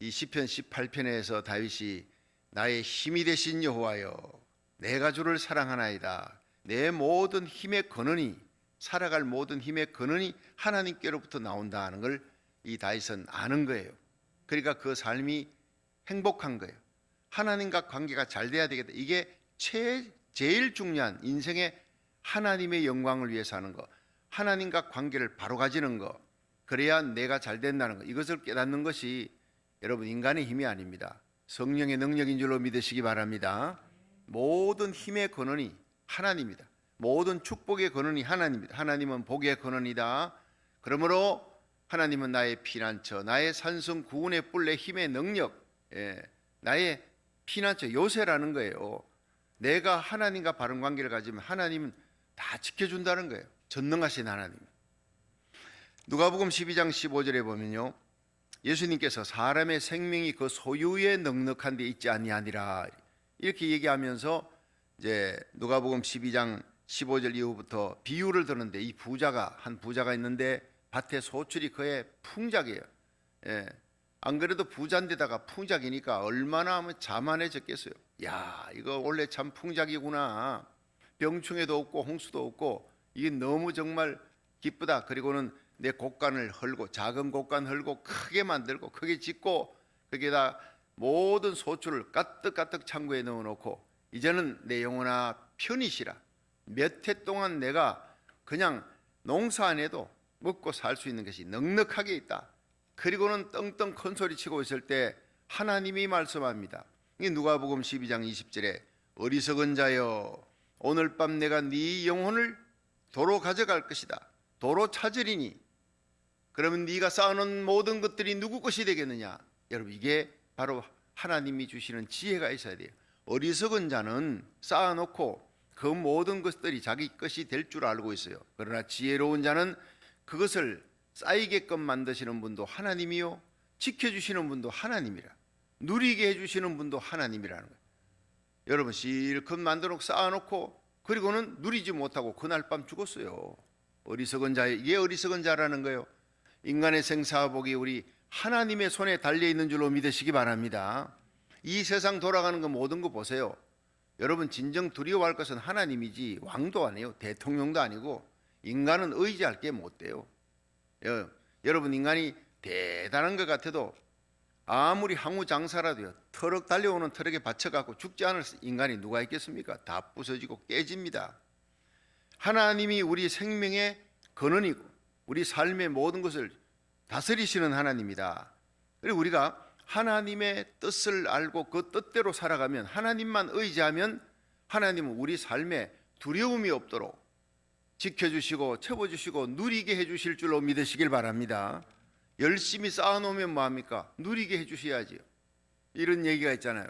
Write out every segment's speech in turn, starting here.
이 시편 18편에서 다윗이 나의 힘이 되신 여호와여 내가 주를 사랑하나이다 내 모든 힘의 근원이 살아갈 모든 힘의 근원이 하나님께로부터 나온다 하는 걸 이 다윗은 아는 거예요. 그러니까 그 삶이 행복한 거예요. 하나님과 관계가 잘 돼야 되겠다. 이게 최, 제일 중요한 인생의 하나님의 영광을 위해서 하는 거. 하나님과 관계를 바로 가지는 거. 그래야 내가 잘 된다는 거. 이것을 깨닫는 것이 여러분 인간의 힘이 아닙니다. 성령의 능력인 줄로 믿으시기 바랍니다. 모든 힘의 근원이 하나님입니다. 모든 축복의 근원이 하나님입니다. 하나님은 복의 근원이다. 그러므로 하나님은 나의 피난처, 나의 산성 구원의 뿔, 내 힘의 능력, 예, 나의 피난처 요새라는 거예요. 내가 하나님과 바른 관계를 가지면 하나님은 다 지켜준다는 거예요. 전능하신 하나님. 누가복음 12장 15절에 보면요. 예수님께서 사람의 생명이 그 소유에 넉넉한 데 있지 아니하니라 이렇게 얘기하면서 이제 누가복음 12장 15절 이후부터 비유를 드는데 이 부자가 한 부자가 있는데 밭에 소출이 그의 풍작이에요. 예. 안 그래도 부자인데다가 풍작이니까 얼마나 하면 자만해졌겠어요. 야, 이거 원래 참 풍작이구나. 병충해도 없고 홍수도 없고 이게 너무 정말 기쁘다. 그리고는 내 곡간을 헐고 작은 곡간 헐고 크게 만들고 크게 짓고 거기에다 모든 소출을 까뜩까뜩 창고에 넣어놓고 이제는 내 영혼아 편이시라. 몇 해 동안 내가 그냥 농사 안 해도 먹고 살 수 있는 것이 넉넉하게 있다. 그리고는 떵떵 큰 소리 치고 있을 때 하나님이 말씀합니다. 이 누가복음 12장 20절에 어리석은 자여 오늘 밤 내가 네 영혼을 도로 가져갈 것이다. 도로 찾으리니 그러면 네가 쌓아놓은 모든 것들이 누구 것이 되겠느냐? 여러분 이게 바로 하나님이 주시는 지혜가 있어야 돼요. 어리석은 자는 쌓아놓고 그 모든 것들이 자기 것이 될 줄 알고 있어요. 그러나 지혜로운 자는 그것을 쌓이게끔 만드시는 분도 하나님이요. 지켜주시는 분도 하나님이라. 누리게 해주시는 분도 하나님이라는 거예요. 여러분 실컷 만들어 쌓아놓고 그리고는 누리지 못하고 그날 밤 죽었어요. 어리석은 자 이게 어리석은 자라는 거예요. 인간의 생사복이 우리 하나님의 손에 달려 있는 줄로 믿으시기 바랍니다. 이 세상 돌아가는 거 모든 거 보세요. 여러분 진정 두려워할 것은 하나님이지 왕도 아니에요. 대통령도 아니고 인간은 의지할 게 못 돼요. 여, 여러분 인간이 대단한 것 같아도 아무리 항우 장사라도요. 트럭 달려오는 트럭에 받쳐 갖고 죽지 않을 인간이 누가 있겠습니까? 다 부서지고 깨집니다. 하나님이 우리 생명의 근원이고 우리 삶의 모든 것을 다스리시는 하나님이다. 그리고 우리가 하나님의 뜻을 알고 그 뜻대로 살아가면 하나님만 의지하면 하나님은 우리 삶에 두려움이 없도록 지켜주시고 채워주시고 누리게 해주실 줄로 믿으시길 바랍니다. 열심히 쌓아놓으면 뭐합니까? 누리게 해주셔야지요. 이런 얘기가 있잖아요.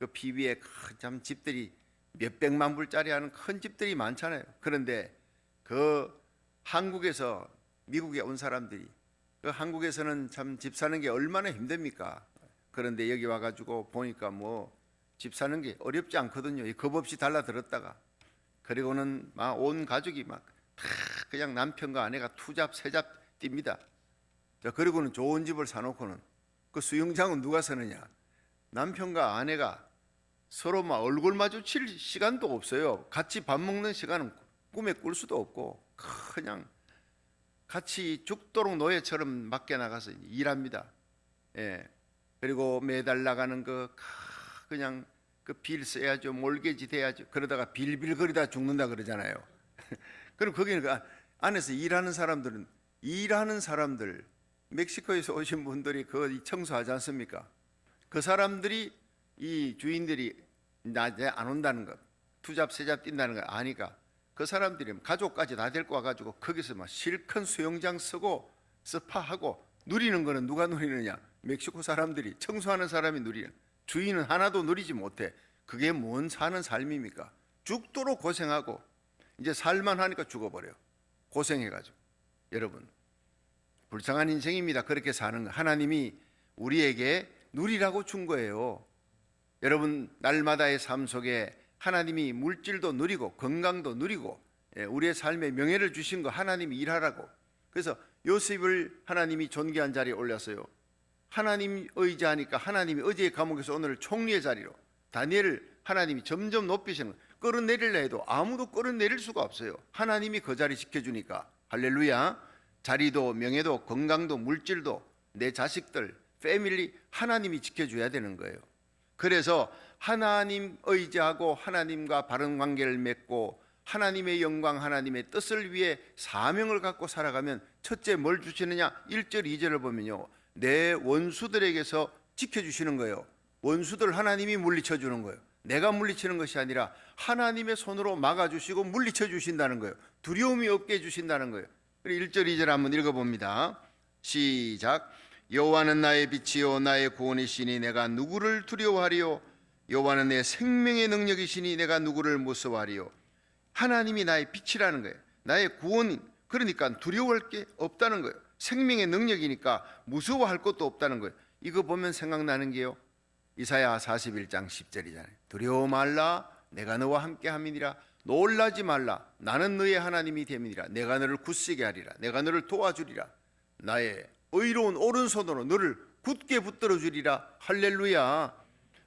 그 비비에 참 집들이 몇 백만 불짜리 하는 큰 집들이 많잖아요. 그런데 그 한국에서 미국에 온 사람들이 그 한국에서는 참 집 사는 게 얼마나 힘듭니까? 그런데 여기 와가지고 보니까 뭐 집 사는 게 어렵지 않거든요. 겁 없이 달라들었다가 그리고는 막 온 가족이 막 다 그냥 남편과 아내가 투잡 세잡 뜁니다. 자, 그리고는 좋은 집을 사놓고는 그 수영장은 누가 사느냐? 남편과 아내가 서로 막 얼굴 마주칠 시간도 없어요. 같이 밥 먹는 시간은 꿈에 꿀 수도 없고 그냥 같이 죽도록 노예처럼 밖에 나가서 일합니다. 예. 그리고 매달 나가는 거 그냥 그 빌 써야죠. 몰개지 돼야죠. 그러다가 빌빌거리다 죽는다 그러잖아요. 그럼 거기는 그 안에서 일하는 사람들은 일하는 사람들 멕시코에서 오신 분들이 그 청소하지 않습니까? 그 사람들이 이 주인들이 낮에 안 온다는 것, 투잡 세잡 뛴다는 걸 아니까 그 사람들이 가족까지 다 데리고 와가지고 거기서 막 실컷 수영장 쓰고 스파하고 누리는 거는 누가 누리느냐? 멕시코 사람들이 청소하는 사람이 누리는 주인은 하나도 누리지 못해. 그게 뭔 사는 삶입니까? 죽도록 고생하고 이제 살만 하니까 죽어버려. 고생해가지고 여러분 불쌍한 인생입니다. 그렇게 사는 거 하나님이 우리에게 누리라고 준 거예요. 여러분 날마다의 삶 속에 하나님이 물질도 누리고 건강도 누리고 예, 우리의 삶에 명예를 주신 거 하나님이 일하라고. 그래서 요셉을 하나님이 존귀한 자리에 올렸어요. 하나님 의지하니까 하나님이 어제의 감옥에서 오늘 총리의 자리로 다니엘을 하나님이 점점 높이시는. 끌어내리려 해도 아무도 끌어내릴 수가 없어요. 하나님이 그 자리 지켜주니까 할렐루야. 자리도 명예도 건강도 물질도 내 자식들 패밀리 하나님이 지켜줘야 되는 거예요. 그래서 하나님 의지하고 하나님과 바른 관계를 맺고 하나님의 영광 하나님의 뜻을 위해 사명을 갖고 살아가면 첫째 뭘 주시느냐? 1절 2절을 보면요. 내 원수들에게서 지켜주시는 거예요. 원수들 하나님이 물리쳐 주는 거예요. 내가 물리치는 것이 아니라 하나님의 손으로 막아주시고 물리쳐 주신다는 거예요. 두려움이 없게 해주신다는 거예요. 그리고 1절 2절 한번 읽어봅니다. 시작 여호와는 나의 빛이요 나의 구원이시니 내가 누구를 두려워하리요? 여호와는 내 생명의 능력이시니 내가 누구를 무서워하리요? 하나님이 나의 빛이라는 거예요. 나의 구원 그러니까 두려워할 게 없다는 거예요. 생명의 능력이니까 무서워할 것도 없다는 거예요. 이거 보면 생각나는 게요. 이사야 41장 10절이잖아요. 두려워 말라. 내가 너와 함께 함이니라. 놀라지 말라. 나는 너의 하나님이 됨이니라. 내가 너를 굳세게 하리라. 내가 너를 도와주리라. 나의 의로운 오른손으로 너를 굳게 붙들어 주리라 할렐루야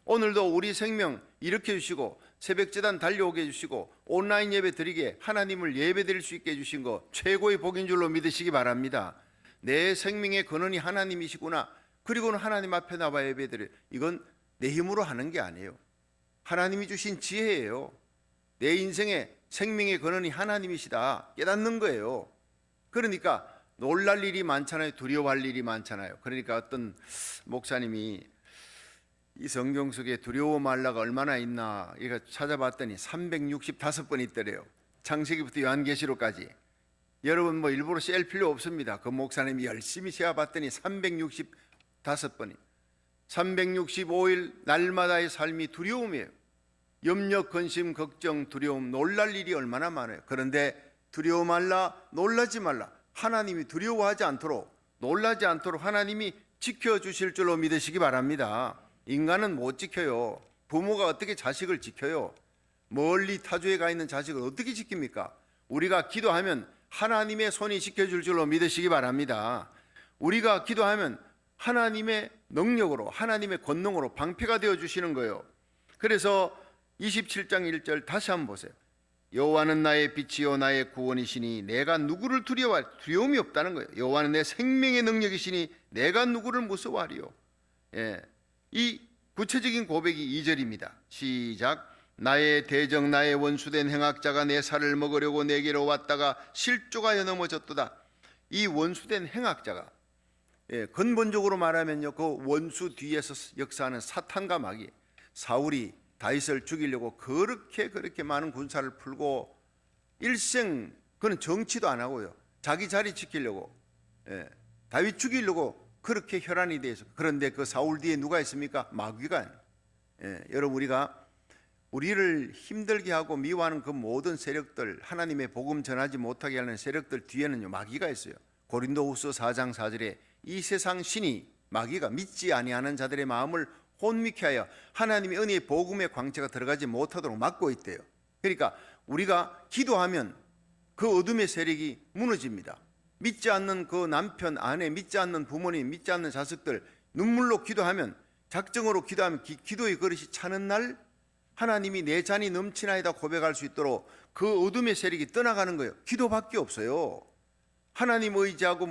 오늘도 우리 생명 일으켜 주시고 새벽 재단 달려오게 해주시고 온라인 예배 드리게 하나님을 예배 드릴 수 있게 해주신 거 최고의 복인 줄로 믿으시기 바랍니다. 내 생명의 근원이 하나님이시구나. 그리고는 하나님 앞에 나와 예배 드려. 이건 내 힘으로 하는 게 아니에요. 하나님이 주신 지혜예요. 내 인생의 생명의 근원이 하나님이시다. 깨닫는 거예요. 그러니까 놀랄 일이 많잖아요. 두려워할 일이 많잖아요. 그러니까 어떤 목사님이 이 성경 속에 두려워 말라가 얼마나 있나 이거 찾아봤더니 365번 있더래요. 창세기부터 요한계시록까지. 여러분 뭐 일부러 셀 필요 없습니다. 그 목사님이 열심히 세어봤더니 365번이 365일 날마다의 삶이 두려움이에요. 염려, 근심, 걱정, 두려움, 놀랄 일이 얼마나 많아요. 그런데 두려워 말라, 놀라지 말라. 하나님이 두려워하지 않도록 놀라지 않도록 하나님이 지켜주실 줄로 믿으시기 바랍니다. 인간은 못 지켜요. 부모가 어떻게 자식을 지켜요? 멀리 타주에 가 있는 자식을 어떻게 지킵니까? 우리가 기도하면 하나님의 손이 지켜줄 줄로 믿으시기 바랍니다. 우리가 기도하면 하나님의 능력으로 하나님의 권능으로 방패가 되어 주시는 거예요. 그래서 27장 1절 다시 한번 보세요. 여호와는 나의 빛이요 나의 구원이시니 내가 누구를 두려워할 두려움이 없다는 거예요. 여호와는 내 생명의 능력이시니 내가 누구를 무서워하리요. 예. 이 구체적인 고백이 2절입니다. 시작. 나의 대적 나의 원수된 행악자가 내 살을 먹으려고 내게로 왔다가 실족하여 넘어졌도다. 이 원수된 행악자가 예, 근본적으로 말하면요. 그 원수 뒤에서 역사하는 사탄과 마귀 사울이 다윗을 죽이려고 그렇게 그렇게 많은 군사를 풀고 일생 그는 정치도 안 하고요. 자기 자리 지키려고 예, 다윗 죽이려고 그렇게 혈안이 돼서 그런데 그 사울 뒤에 누가 있습니까? 마귀가 예, 여러분 우리가 우리를 힘들게 하고 미워하는 그 모든 세력들 하나님의 복음 전하지 못하게 하는 세력들 뒤에는요 마귀가 있어요. 고린도후서 4장 4절에 이 세상 신이 마귀가 믿지 아니하는 자들의 마음을 혼미케 하여 하나님의 은혜의 복음의 광채가 들어가지 못하도록 막고 있대요. 그러니까 우리가 기도하면 그 어둠의 세력이 무너집니다. 믿지 않는 그 남편, 아내, 믿지 않는 부모님, 믿지 않는 자식들 눈물로 기도하면 작정으로 기도하면 기, 기도의 그릇이 차는 날 하나님이 내 잔이 넘치나이다 고백할 수 있도록 그 어둠의 세력이 떠나가는 거예요. 기도밖에 없어요. 하나님 의지하고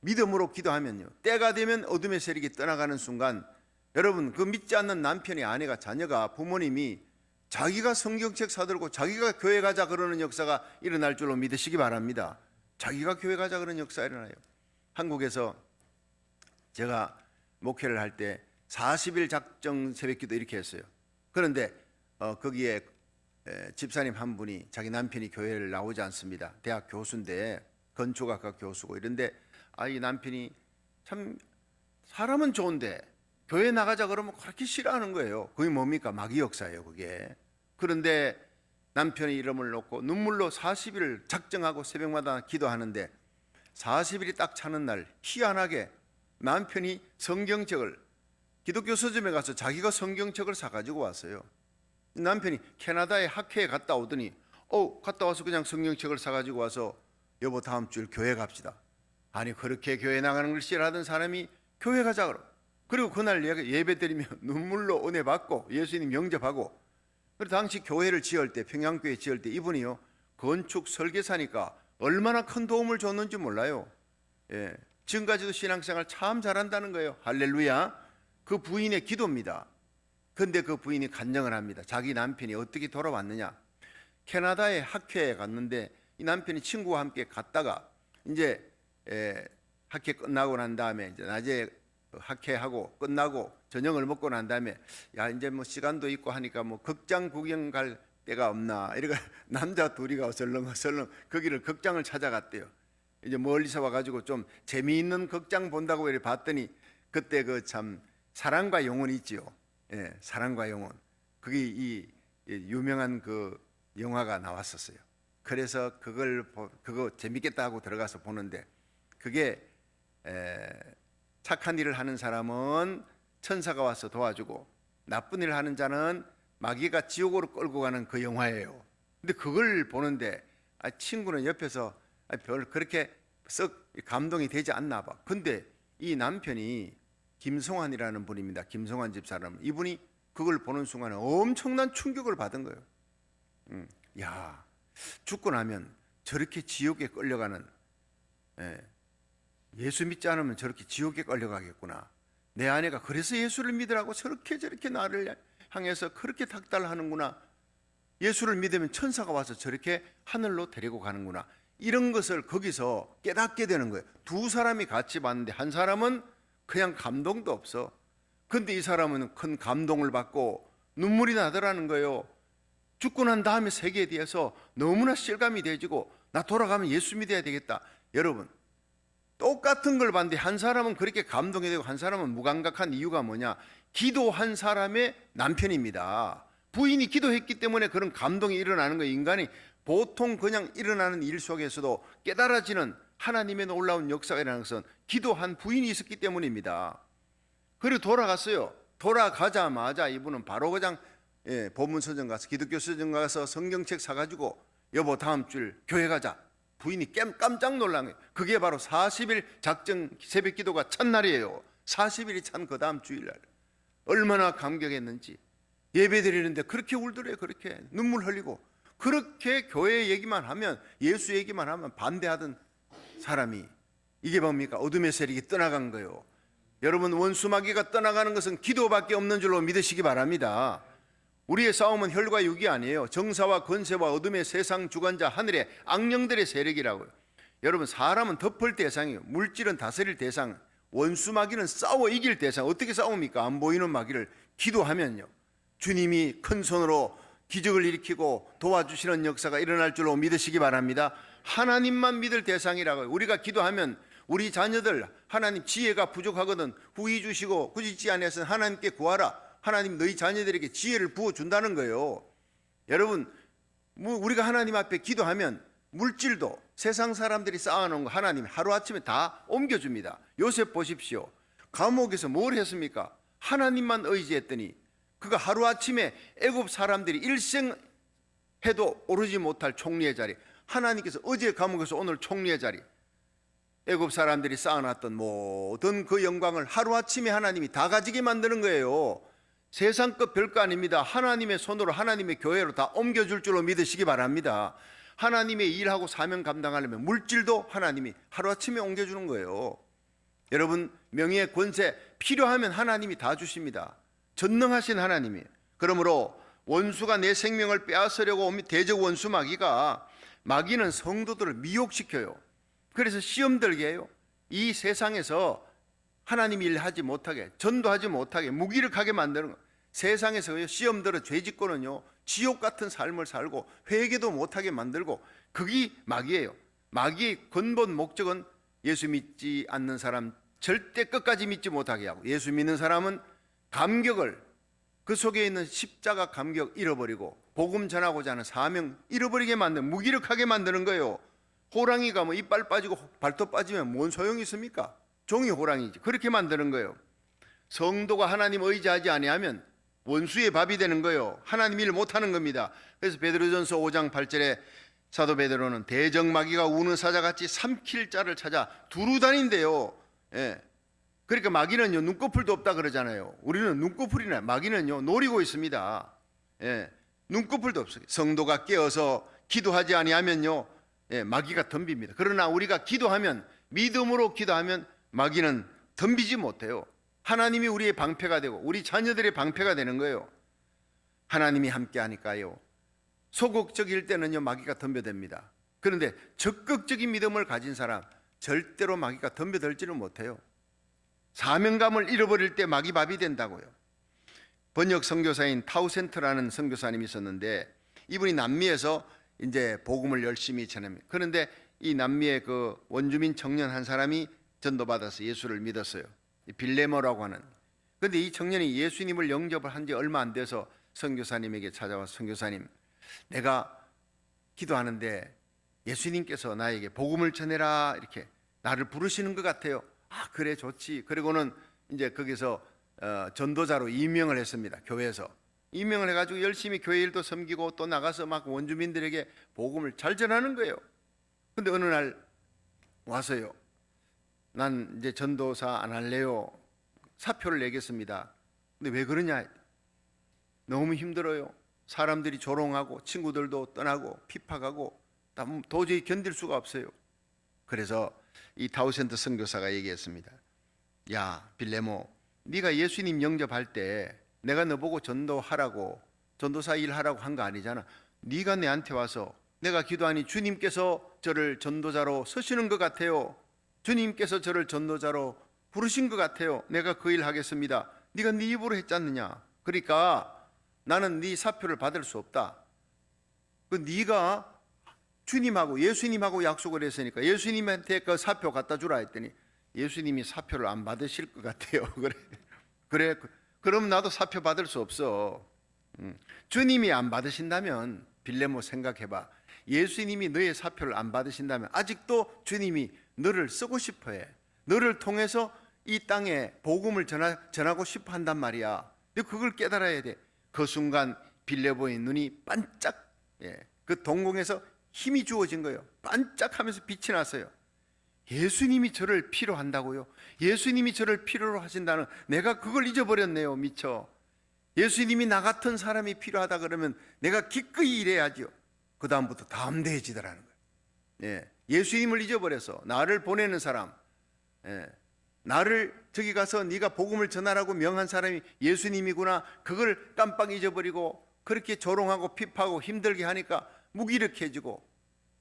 믿음으로 기도하면요. 때가 되면 어둠의 세력이 떠나가는 순간 여러분 그 믿지 않는 남편이 아내가 자녀가 부모님이 자기가 성경책 사들고 자기가 교회 가자 그러는 역사가 일어날 줄로 믿으시기 바랍니다. 자기가 교회 가자 그러는 역사 일어나요. 한국에서 제가 목회를 할 때 40일 작정 새벽기도 이렇게 했어요. 그런데 어, 거기에 에, 집사님 한 분이 자기 남편이 교회를 나오지 않습니다. 대학 교수인데 건축학과 교수고 이런데 아이 남편이 참 사람은 좋은데 교회 나가자 그러면 그렇게 싫어하는 거예요. 그게 뭡니까? 마귀 역사예요, 그게. 그런데 남편의 이름을 놓고 눈물로 40일을 작정하고 새벽마다 기도하는데 40일이 딱 차는 날 희한하게 남편이 성경책을 기독교 서점에 가서 자기가 성경책을 사가지고 왔어요. 남편이 캐나다에 학회에 갔다 오더니 어 갔다 와서 그냥 성경책을 사가지고 와서 여보 다음 주일 교회 갑시다. 아니 그렇게 교회 나가는 걸 싫어하던 사람이 교회 가자 그러. 그리고 그날 예- 예배 드리며 눈물로 은혜 받고 예수님 영접하고 그리고 당시 교회를 지을 때 평양교회 지을 때 이분이요 건축 설계사니까 얼마나 큰 도움을 줬는지 몰라요. 예. 지금까지도 신앙생활 참 잘한다는 거예요. 할렐루야. 그 부인의 기도입니다. 근데 그 부인이 간증을 합니다. 자기 남편이 어떻게 돌아왔느냐. 캐나다의 학회에 갔는데 이 남편이 친구와 함께 갔다가 이제 에, 학회 끝나고 난 다음에 이제 낮에 그 학회하고 끝나고 저녁을 먹고 난 다음에 야 이제 뭐 시간도 있고 하니까 뭐 극장 구경 갈 데가 없나 이러가 남자 둘이가 설렁설렁 거기를 극장을 찾아갔대요. 이제 멀리서 와가지고 좀 재미있는 극장 본다고 이렇게 봤더니 그때 그 참 사랑과 영혼 있지요. 예, 사랑과 영혼. 그게 이이 유명한 그 영화가 나왔었어요. 그래서 그걸 보- 그거 재밌겠다 하고 들어가서 보는데 그게 에, 착한 일을 하는 사람은 천사가 와서 도와주고 나쁜 일을 하는 자는 마귀가 지옥으로 끌고 가는 그 영화예요. 근데 그걸 보는데 아, 친구는 옆에서 아, 별 그렇게 썩 감동이 되지 않나 봐. 근데 이 남편이 김성환이라는 분입니다. 김성환 집사람. 이분이 그걸 보는 순간에 엄청난 충격을 받은 거예요. 음, 야, 죽고 나면 저렇게 지옥에 끌려가는 예, 예수 믿지 않으면 저렇게 지옥에 끌려가겠구나. 내 아내가 그래서 예수를 믿으라고 저렇게 저렇게 나를 향해서 그렇게 닥달하는구나. 예수를 믿으면 천사가 와서 저렇게 하늘로 데리고 가는구나. 이런 것을 거기서 깨닫게 되는 거예요. 두 사람이 같이 봤는데 한 사람은 그냥 감동도 없어. 근데 이 사람은 큰 감동을 받고 눈물이 나더라는 거예요. 죽고 난 다음에 세계에 대해서 너무나 실감이 되지고 나 돌아가면 예수 믿어야 되겠다. 여러분 똑같은 걸 봤는데 한 사람은 그렇게 감동이 되고 한 사람은 무감각한 이유가 뭐냐? 기도한 사람의 남편입니다. 부인이 기도했기 때문에 그런 감동이 일어나는 거예요. 인간이 보통 그냥 일어나는 일 속에서도 깨달아지는 하나님의 놀라운 역사가 일어나는 것은 기도한 부인이 있었기 때문입니다. 그리고 돌아갔어요. 돌아가자마자 이분은 바로 그냥 예, 본문 서점 가서 기독교 서점 가서 성경책 사가지고 여보 다음 주 교회 가자. 부인이 깜, 깜짝 놀란 거예요. 그게 바로 40일 작정 새벽 기도가 첫날이에요. 40일이 찬 그 다음 주일날. 얼마나 감격했는지. 예배 드리는데 그렇게 울더래요. 그렇게 눈물 흘리고. 그렇게 교회 얘기만 하면 예수 얘기만 하면 반대하던 사람이 이게 뭡니까? 어둠의 세력이 떠나간 거예요. 여러분 원수마귀가 떠나가는 것은 기도밖에 없는 줄로 믿으시기 바랍니다. 우리의 싸움은 혈과 육이 아니에요. 정사와 권세와 어둠의 세상 주관자 하늘의 악령들의 세력이라고요. 여러분 사람은 덮을 대상이에요. 물질은 다스릴 대상. 원수 마귀는 싸워 이길 대상. 어떻게 싸웁니까? 안 보이는 마귀를 기도하면요. 주님이 큰 손으로 기적을 일으키고 도와주시는 역사가 일어날 줄로 믿으시기 바랍니다. 하나님만 믿을 대상이라고요. 우리가 기도하면 우리 자녀들 하나님 지혜가 부족하거든 후이 주시고 꾸짖지 아니하선 하나님께 구하라. 하나님 너희 자녀들에게 지혜를 부어 준다는 거예요. 여러분 뭐 우리가 하나님 앞에 기도하면 물질도 세상 사람들이 쌓아놓은 거 하나님 하루아침에 다 옮겨줍니다. 요셉 보십시오. 감옥에서 뭘 했습니까? 하나님만 의지했더니 그가 하루아침에 애굽 사람들이 일생 해도 오르지 못할 총리의 자리 하나님께서 어제 감옥에서 오늘 총리의 자리 애굽 사람들이 쌓아놨던 모든 그 영광을 하루아침에 하나님이 다 가지게 만드는 거예요. 세상 것 별거 아닙니다. 하나님의 손으로 하나님의 교회로 다 옮겨줄 줄로 믿으시기 바랍니다. 하나님의 일하고 사명 감당하려면 물질도 하나님이 하루아침에 옮겨주는 거예요. 여러분 명예 권세 필요하면 하나님이 다 주십니다. 전능하신 하나님이. 그러므로 원수가 내 생명을 빼앗으려고 옵니다. 대적 원수 마귀가 마귀는 성도들을 미혹시켜요. 그래서 시험 들게 해요. 이 세상에서 하나님 일 하지 못하게, 전도하지 못하게, 무기력하게 만드는 거. 세상에서 시험 들어 죄짓고는요, 지옥 같은 삶을 살고 회개도 못하게 만들고 그게 마귀예요. 마귀의 근본 목적은 예수 믿지 않는 사람 절대 끝까지 믿지 못하게 하고 예수 믿는 사람은 감격을 그 속에 있는 십자가 감격 잃어버리고 복음 전하고자 하는 사명 잃어버리게 만드는 무기력하게 만드는 거예요. 호랑이가 뭐 이빨 빠지고 발톱 빠지면 뭔 소용이 있습니까? 종이 호랑이지. 그렇게 만드는 거예요. 성도가 하나님 의지하지 아니하면 원수의 밥이 되는 거예요. 하나님 일 못하는 겁니다. 그래서 베드로전서 5장 8절에 사도 베드로는 대적 마귀가 우는 사자같이 삼킬 자를 찾아 두루 다닌대요. 예. 그러니까 마귀는요 눈꺼풀도 없다 그러잖아요. 우리는 눈꺼풀이나 마귀는요 노리고 있습니다. 예, 눈꺼풀도 없어요. 성도가 깨어서 기도하지 아니하면요 예, 마귀가 덤빕니다. 그러나 우리가 기도하면 믿음으로 기도하면 마귀는 덤비지 못해요. 하나님이 우리의 방패가 되고 우리 자녀들의 방패가 되는 거예요. 하나님이 함께 하니까요. 소극적일 때는요 마귀가 덤벼듭니다. 그런데 적극적인 믿음을 가진 사람 절대로 마귀가 덤벼들지는 못해요. 사명감을 잃어버릴 때 마귀 밥이 된다고요. 번역 선교사인 타우센트라는 선교사님이 있었는데 이분이 남미에서 이제 복음을 열심히 전합니다. 그런데 이 남미의 그 원주민 청년 한 사람이 전도받아서 예수를 믿었어요. 이 빌레머라고 하는. 근데 이 청년이 예수님을 영접을 한 지 얼마 안 돼서 선교사님에게 찾아와서 선교사님, 내가 기도하는데 예수님께서 나에게 복음을 전해라 이렇게 나를 부르시는 것 같아요. 아 그래 좋지. 그리고는 이제 거기서 어, 전도자로 임명을 했습니다. 교회에서 임명을 해가지고 열심히 교회 일도 섬기고 또 나가서 막 원주민들에게 복음을 잘 전하는 거예요. 근데 어느 날 와서요. 난 이제 전도사 안 할래요. 사표를 내겠습니다. 근데 왜 그러냐? 너무 힘들어요. 사람들이 조롱하고 친구들도 떠나고 다 도저히 견딜 수가 없어요. 그래서 이 타우센트 선교사가 얘기했습니다. 야 빌레모, 네가 예수님 영접할 때 내가 너 보고 전도하라고 전도사 일하라고 한 거 아니잖아. 네가 내한테 와서 내가 기도하니 주님께서 저를 전도자로 서시는 것 같아요. 주님께서 저를 전도자로 부르신 것 같아요. 내가 그 일 하겠습니다. 네가 네 입으로 했지 않느냐? 그러니까 나는 네 사표를 받을 수 없다. 그 네가 주님하고 예수님하고 약속을 했으니까 예수님한테 그 사표 갖다 주라 했더니 예수님이 사표를 안 받으실 것 같아요. 그래, 그래. 그럼 나도 사표 받을 수 없어. 음. 주님이 안 받으신다면 빌레모 생각해 봐. 예수님이 너의 사표를 안 받으신다면 아직도 주님이 너를 쓰고 싶어 해. 너를 통해서 이 땅에 복음을 전하, 전하고 싶어 한단 말이야. 근데 그걸 깨달아야 돼. 그 순간 빌레보의 눈이 반짝, 예, 그 동공에서 힘이 주어진 거예요. 반짝하면서 빛이 났어요. 예수님이 저를 필요 한다고요? 예수님이 저를 필요로 하신다는 내가 그걸 잊어버렸네요. 미쳐. 예수님이 나 같은 사람이 필요하다 그러면 내가 기꺼이 일해야죠. 그 다음부터 담대해지더라는 거예요. 예, 예수님을 잊어버려서 나를 보내는 사람, 예, 나를 저기 가서 네가 복음을 전하라고 명한 사람이 예수님이구나. 그걸 깜빡 잊어버리고 그렇게 조롱하고 핍하고 힘들게 하니까 무기력해지고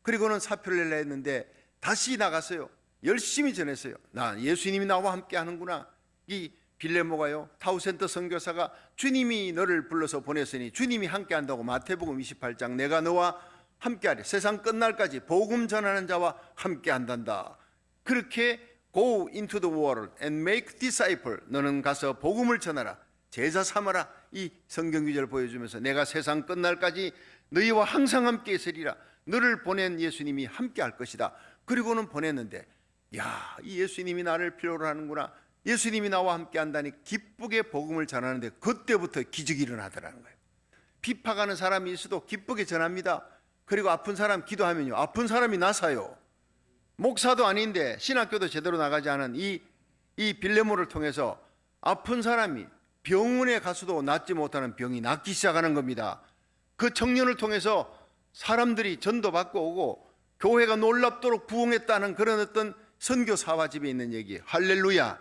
그리고는 사표를 내려 했는데 다시 나갔어요. 열심히 전했어요. 나 예수님이 나와 함께 하는구나. 이 빌레모가요. 타우센터 선교사가 주님이 너를 불러서 보냈으니 주님이 함께 한다고 마태복음 28장 내가 너와 함께하리. 세상 끝날까지 복음 전하는 자와 함께 한단다. 그렇게 go into the world and make disciple. 너는 가서 복음을 전하라. 제자 삼아라. 이 성경 구절 보여주면서 내가 세상 끝날까지 너희와 항상 함께 있으리라. 너를 보낸 예수님이 함께 할 것이다. 그리고는 보냈는데 야, 이 예수님이 나를 필요로 하는구나. 예수님이 나와 함께 한다니 기쁘게 복음을 전하는데 그때부터 기적이 일어나더라는 거예요. 비파가는 사람이 있어도 기쁘게 전합니다. 그리고 아픈 사람 기도하면요. 아픈 사람이 나사요. 목사도 아닌데 신학교도 제대로 나가지 않은 이, 이 빌레모를 통해서 아픈 사람이 병원에 가서도 낫지 못하는 병이 낫기 시작하는 겁니다. 그 청년을 통해서 사람들이 전도받고 오고 교회가 놀랍도록 부흥했다는 그런 어떤 선교 사화집에 있는 얘기. 할렐루야.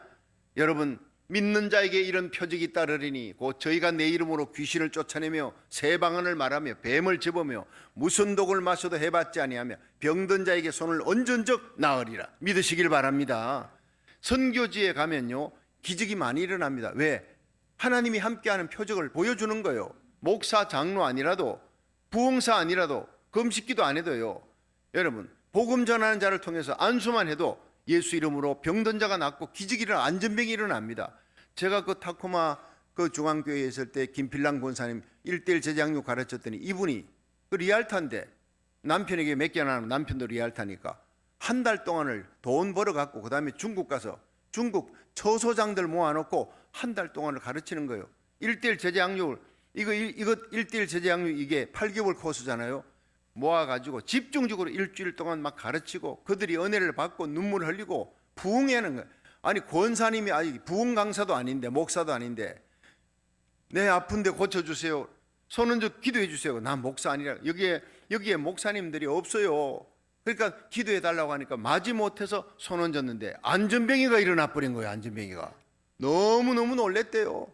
여러분 믿는 자에게 이런 표적이 따르리니 곧 저희가 내 이름으로 귀신을 쫓아내며 새 방언을 말하며 뱀을 집으며 무슨 독을 마셔도 해봤지 아니하며 병든 자에게 손을 얹은 적 나으리라 믿으시길 바랍니다. 선교지에 가면요 기적이 많이 일어납니다. 왜? 하나님이 함께하는 표적을 보여주는 거예요. 목사 장로 아니라도 부흥사 아니라도 금식기도 안 해도요. 여러분 복음 전하는 자를 통해서 안수만 해도 예수 이름으로 병든 자가 낫고 기적이 일어나 안전병이 일어납니다. 제가 그 타코마 그 중앙교회에 있을 때 김필랑 권사님 일대일 제장육 가르쳤더니 이분이 그 리알타인데 남편에게 맡겨놔는 남편도 리알타니까 한 달 동안을 돈 벌어 갖고 그 다음에 중국 가서 중국 처소장들 모아놓고 한 달 동안을 가르치는 거예요. 일대일 제재학육을 이거 일- 이거 일대일 제재학육 이게 8개월 코스잖아요. 모아가지고 집중적으로 일주일 동안 막 가르치고 그들이 은혜를 받고 눈물 흘리고 부흥하는 거예요. 아니 권사님이 아니 부흥 강사도 아닌데 목사도 아닌데 내 아픈데 고쳐주세요. 손은 저 기도해 주세요. 난 목사 아니라 여기에 여기에 목사님들이 없어요. 그러니까 기도해 달라고 하니까 마지 못해서 손 얹었는데 안전병이가 일어나 버린 거예요. 안전병이가 너무 너무 놀랬대요.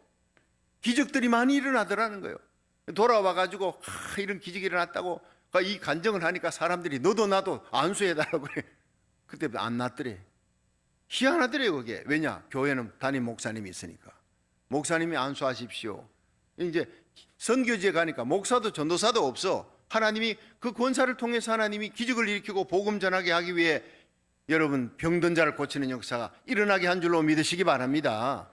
기적들이 많이 일어나더라는 거예요. 돌아와 가지고 하, 이런 기적이 일어났다고 이 간증을 하니까 사람들이 너도 나도 안수해 달라고 그래. 그때 안 났더래. 희한하더래요 그게. 왜냐? 교회는 담임 목사님이 있으니까. 목사님이 안수하십시오. 이제 선교지에 가니까 목사도 전도사도 없어. 하나님이 그 권사를 통해서 하나님이 기적을 일으키고 복음 전하게 하기 위해 여러분 병든 자를 고치는 역사가 일어나게 한 줄로 믿으시기 바랍니다.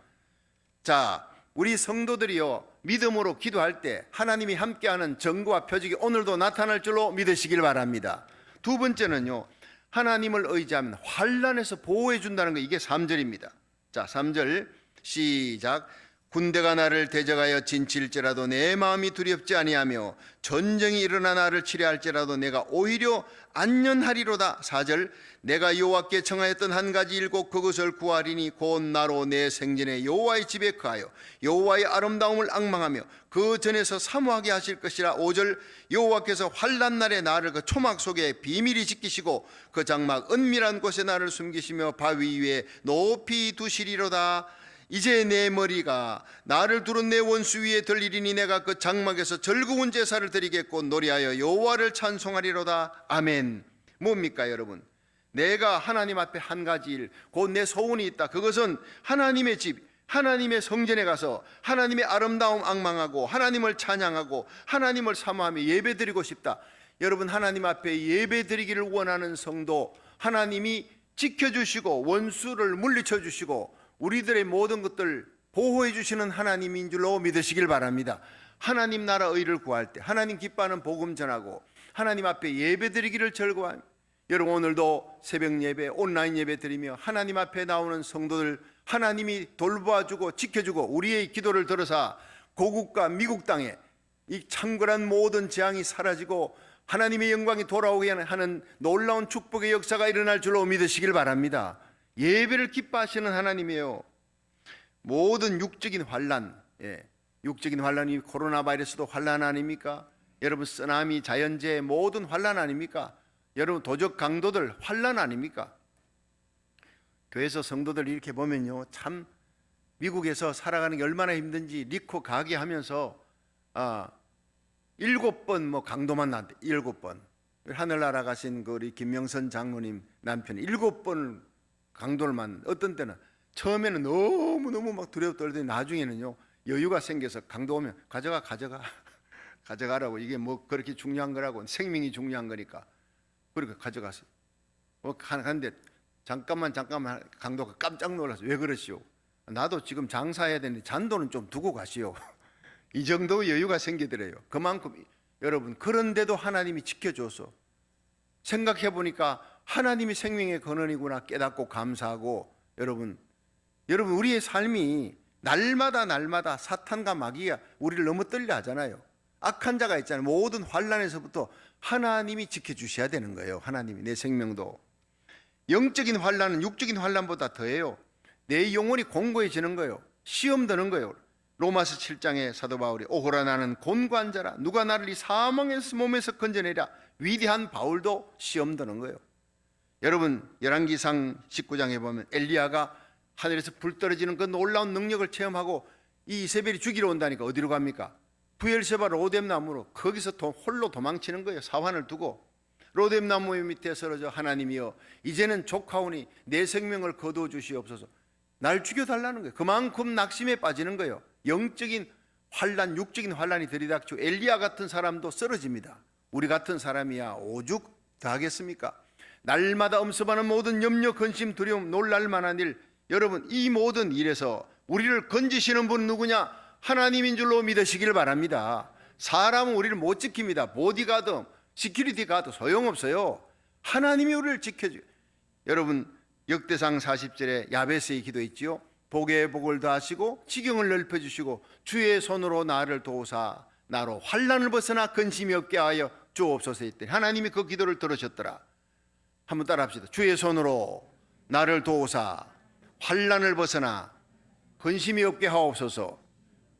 자, 우리 성도들이요 믿음으로 기도할 때 하나님이 함께하는 정과 표적이 오늘도 나타날 줄로 믿으시길 바랍니다. 두 번째는요 하나님을 의지하면 환란에서 보호해 준다는 거 이게 3절입니다. 자, 3절 시작. 군대가 나를 대적하여 진칠지라도 내 마음이 두렵지 아니하며 전쟁이 일어나 나를 치려할지라도 내가 오히려 안전하리로다. 4절 내가 여호와께 청하였던 한 가지 일곱 그것을 구하리니 곧 나로 내 생전에 여호와의 집에 거하여 여호와의 아름다움을 앙망하며 그 전에서 사모하게 하실 것이라 5절 여호와께서 환란 날에 나를 그 초막 속에 비밀히 지키시고 그 장막 은밀한 곳에 나를 숨기시며 바위 위에 높이 두시리로다 이제 내 머리가 나를 두른 내 원수 위에 들리리니 내가 그 장막에서 즐거운 제사를 드리겠고 노래하여 여호와를 찬송하리로다 아멘 뭡니까 여러분 내가 하나님 앞에 한 가지 일, 곧 내 소원이 있다. 그것은 하나님의 집, 하나님의 성전에 가서 하나님의 아름다움 악망하고 하나님을 찬양하고 하나님을 사모하며 예배드리고 싶다. 여러분 하나님 앞에 예배드리기를 원하는 성도 하나님이 지켜주시고 원수를 물리쳐 주시고 우리들의 모든 것들 보호해 주시는 하나님인 줄로 믿으시길 바랍니다. 하나님 나라 의를 구할 때 하나님 기뻐하는 복음 전하고 하나님 앞에 예배드리기를 절거하며 여러분 오늘도 새벽 예배, 온라인 예배 드리며 하나님 앞에 나오는 성도들 하나님이 돌봐주고 지켜주고 우리의 기도를 들어서 고국과 미국 땅에 이 창궐한 모든 재앙이 사라지고 하나님의 영광이 돌아오게 하는 놀라운 축복의 역사가 일어날 줄로 믿으시길 바랍니다. 예배를 기뻐하시는 하나님이에요. 모든 육적인 환란, 예, 육적인 환란이 코로나 바이러스도 환란 아닙니까? 여러분 쓰나미, 자연재해 모든 환란 아닙니까? 여러분 도적 강도들 환란 아닙니까? 교회에서 성도들 이렇게 보면요 참 미국에서 살아가는 게 얼마나 힘든지 리코 가게 하면서 아 일곱 번 뭐 강도만 났대 일곱 번 하늘나라 가신 그 우리 김명선 장로님 남편이 일곱 번 강도를 만 어떤 때는 처음에는 너무 너무 막 두려워 떨더니 나중에는요 여유가 생겨서 강도 오면 가져가 가져가 가져가라고 이게 뭐 그렇게 중요한 거라고 생명이 중요한 거니까 그렇게 가져갔어요. 어, 가는데 잠깐만 잠깐만 강도가 깜짝 놀라서 왜 그러시오? 나도 지금 장사해야 되는데 잔돈은 좀 두고 가시오. 이 정도 여유가 생기더래요. 그만큼 여러분 그런데도 하나님이 지켜줘서 생각해 보니까 하나님이 생명의 근원이구나 깨닫고 감사하고 여러분 여러분 우리의 삶이 날마다 날마다 사탄과 마귀가 우리를 너무 떨려 하잖아요. 악한 자가 있잖아요. 모든 환란에서부터 하나님이 지켜 주셔야 되는 거예요. 하나님이 내 생명도 영적인 환란은 육적인 환란보다 더해요. 내 영혼이 공고해지는 거예요. 시험 드는 거예요. 로마서 7장에 사도 바울이 오호라 나는 곤고한 자라 누가 나를 이 사망에서 몸에서 건져내랴 위대한 바울도 시험 드는 거예요. 여러분 열왕기상 19장에 보면 엘리야가 하늘에서 불 떨어지는 그 놀라운 능력을 체험하고 이 이세벨이 죽이러 온다니까 어디로 갑니까? 부엘세바 로뎀 나무로 거기서 도, 홀로 도망치는 거예요. 사환을 두고 로뎀 나무 밑에 서러져 하나님이여 이제는 조카오니 내 생명을 거두어 주시옵소서. 날 죽여 달라는 거예요. 그만큼 낙심에 빠지는 거예요. 영적인 환란, 육적인 환란이 들이닥치고 엘리야 같은 사람도 쓰러집니다. 우리 같은 사람이야 오죽 더 하겠습니까? 날마다 엄습하는 모든 염려, 근심, 두려움, 놀랄 만한 일 여러분 이 모든 일에서 우리를 건지시는 분 누구냐? 하나님인 줄로 믿으시길 바랍니다. 사람은 우리를 못 지킵니다. 보디가드, 시큐리티 가드 소용없어요. 하나님이 우리를 지켜줘. 여러분 역대상 40절에 야베스의 기도했지요. 복의 복을 더하시고 지경을 넓혀 주시고 주의 손으로 나를 도우사 나로 환란을 벗어나 근심이 없게 하여 주옵소서 했더니 하나님이 그 기도를 들으셨더라. 한번 따라합시다. 주의 손으로 나를 도우사 환란을 벗어나 근심이 없게 하옵소서.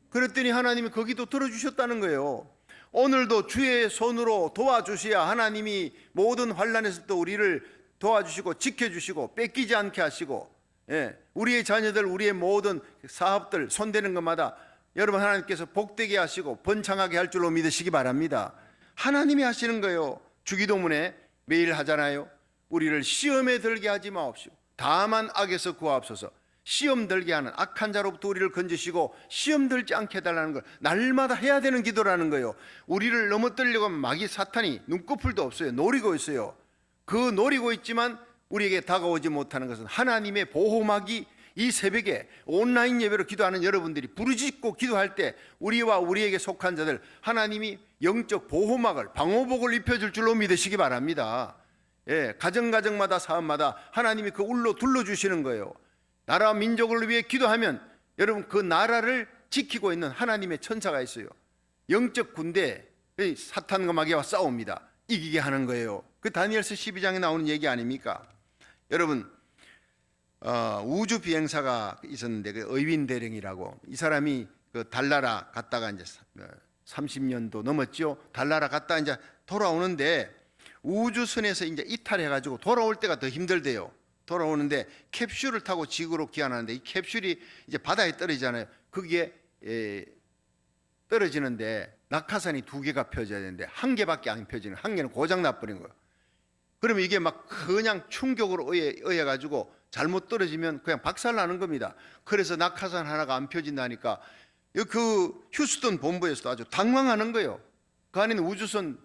그랬더니 하나님이 거기도 들어주셨다는 거예요. 오늘도 주의 손으로 도와주셔야 하나님이 모든 환란에서도 우리를 도와주시고 지켜주시고 뺏기지 않게 하시고 예, 우리의 자녀들 우리의 모든 사업들 손대는 것마다 여러분 하나님께서 복되게 하시고 번창하게 할 줄로 믿으시기 바랍니다. 하나님이 하시는 거예요. 주기도문에 매일 하잖아요. 우리를 시험에 들게 하지 마옵시고 다만 악에서 구하옵소서. 시험 들게 하는 악한 자로부터 우리를 건지시고 시험 들지 않게 해달라는 걸 날마다 해야 되는 기도라는 거예요. 우리를 넘어뜨리려고 하면 마귀 사탄이 눈꺼풀도 없어요. 노리고 있어요. 그 노리고 있지만 우리에게 다가오지 못하는 것은 하나님의 보호막이 이 새벽에 온라인 예배로 기도하는 여러분들이 부르짖고 기도할 때 우리와 우리에게 속한 자들 하나님이 영적 보호막을 방호복을 입혀줄 줄로 믿으시기 바랍니다. 예, 가정 가정마다 사업마다 하나님이 그 울로 둘러 주시는 거예요. 나라 민족을 위해 기도하면 여러분 그 나라를 지키고 있는 하나님의 천사가 있어요. 영적 군대 의 사탄과 마귀와 싸웁니다. 이기게 하는 거예요. 그 다니엘서 12장에 나오는 얘기 아닙니까? 여러분 어, 우주 비행사가 있었는데 그 의윈 대령이라고 이 사람이 그 달나라 갔다가 이제 30년도 넘었죠. 달나라 갔다 이제 돌아오는데 우주선에서 이제 이탈해 가지고 돌아올 때가 더 힘들대요. 돌아오는데 캡슐을 타고 지구로 귀환하는데 이 캡슐이 이제 바다에 떨어지잖아요. 거기에 에, 떨어지는데 낙하산이 두 개가 펴져야 되는데 한 개밖에 안 펴지는 한 개는 고장 나버린 거예요. 그러면 이게 막 그냥 충격으로 의해, 의해 가지고 잘못 떨어지면 그냥 박살 나는 겁니다. 그래서 낙하산 하나가 안 펴진다니까 그 휴스턴 본부에서도 아주 당황하는 거예요. 그 안에는 우주선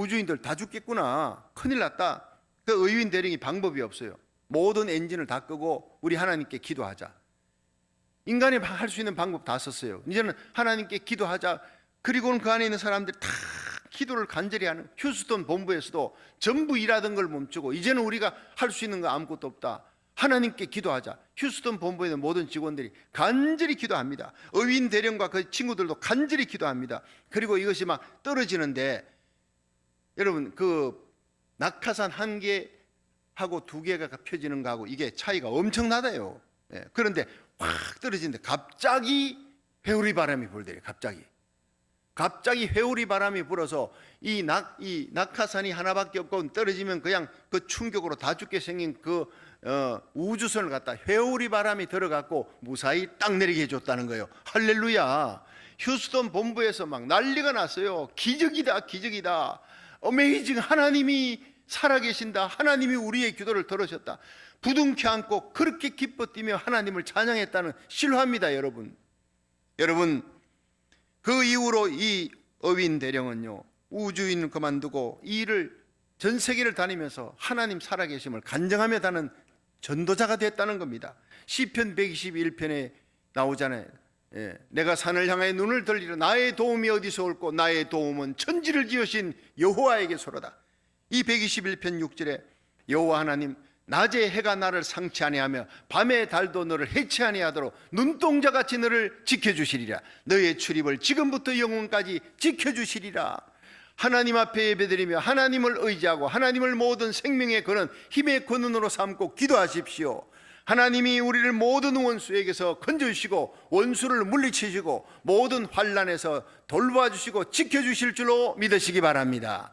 우주인들 다 죽겠구나. 큰일 났다. 그 의윈 대령이 방법이 없어요. 모든 엔진을 다 끄고 우리 하나님께 기도하자. 인간이 할 수 있는 방법 다 썼어요. 이제는 하나님께 기도하자. 그리고는 그 안에 있는 사람들 다 기도를 간절히 하는 휴스턴 본부에서도 전부 일하던 걸 멈추고 이제는 우리가 할 수 있는 거 아무것도 없다. 하나님께 기도하자. 휴스턴 본부에 있는 모든 직원들이 간절히 기도합니다. 의윈 대령과 그 친구들도 간절히 기도합니다. 그리고 이것이 막 떨어지는데 여러분 그 낙하산 한 개하고 두 개가 펴지는 거하고 이게 차이가 엄청나다요. 예, 그런데 확 떨어지는데 갑자기 회오리 바람이 불더래요. 갑자기. 갑자기 회오리 바람이 불어서 이, 낙, 이 낙하산이 하나밖에 없고 떨어지면 그냥 그 충격으로 다 죽게 생긴 그 어, 우주선을 갖다 회오리 바람이 들어갔고 무사히 딱 내리게 해줬다는 거예요. 할렐루야. 휴스턴 본부에서 막 난리가 났어요. 기적이다, 기적이다. 어메이징 하나님이 살아계신다. 하나님이 우리의 기도를 들으셨다. 부둥켜 안고 그렇게 기뻐 뛰며 하나님을 찬양했다는 실화입니다, 여러분. 여러분, 그 이후로 이 어윈 대령은요 우주인 그만두고 이 일을 전 세계를 다니면서 하나님 살아계심을 간증하며 다는 전도자가 됐다는 겁니다. 시편 121편에 나오잖아요. 예, 내가 산을 향해 눈을 들리라 나의 도움이 어디서 올고 나의 도움은 천지를 지으신 여호와에게서로다. 이 121편 6절에 여호와 하나님 낮에 해가 나를 상치 아니하며 밤에 달도 너를 해치 아니하도록 눈동자 같이 너를 지켜 주시리라. 너의 출입을 지금부터 영원까지 지켜 주시리라. 하나님 앞에 예배드리며 하나님을 의지하고 하나님을 모든 생명의 근원 힘의 근원으로 삼고 기도하십시오 하나님이 우리를 모든 원수에게서 건져주시고 원수를 물리치시고 모든 환란에서 돌봐주시고 지켜주실 줄로 믿으시기 바랍니다